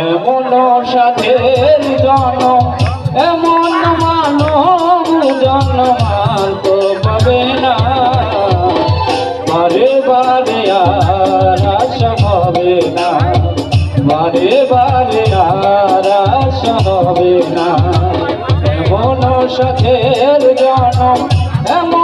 এমন সাথের জন এমন মানব জন্মাল তো পাবে না। বারে বারে আর আশা হবে না, বারে বারে আর হবে না। এমন সাথের জন এমন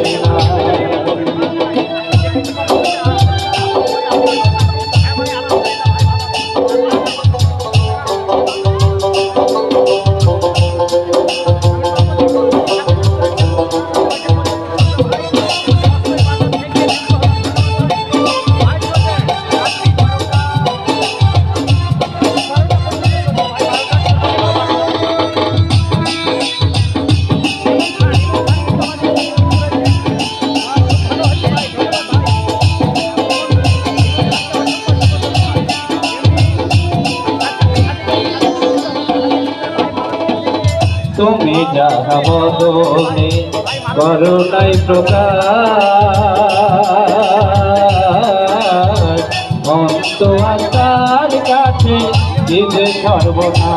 তুমি যাহা করো নাই প্রকার কাছে সর্বনা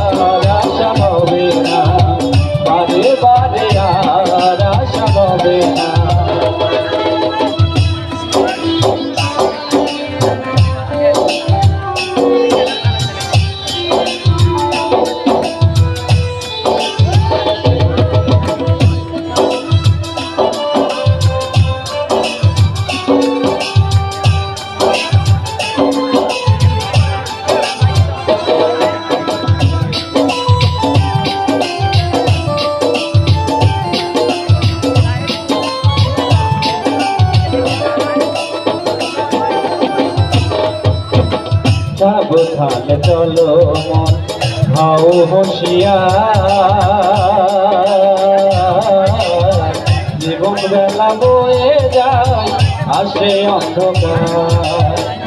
আর আশা হবে না। সাবধান চলো মন ভাও হসিয়া জীবন বেলা বয়ে যায় আসে অন্ধকার।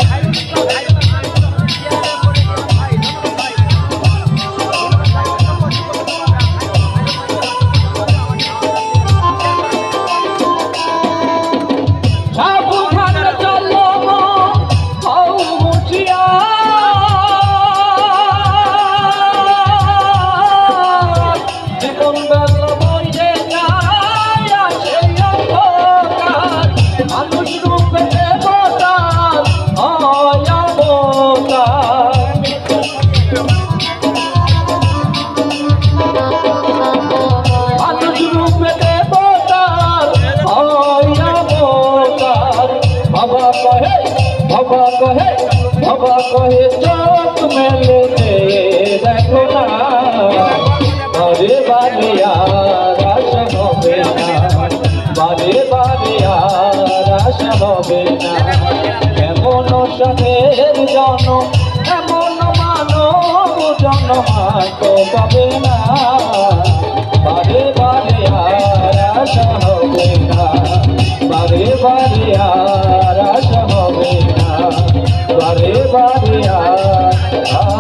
বাড়িয়া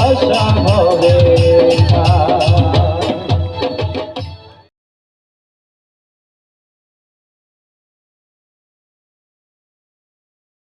আশা হবে।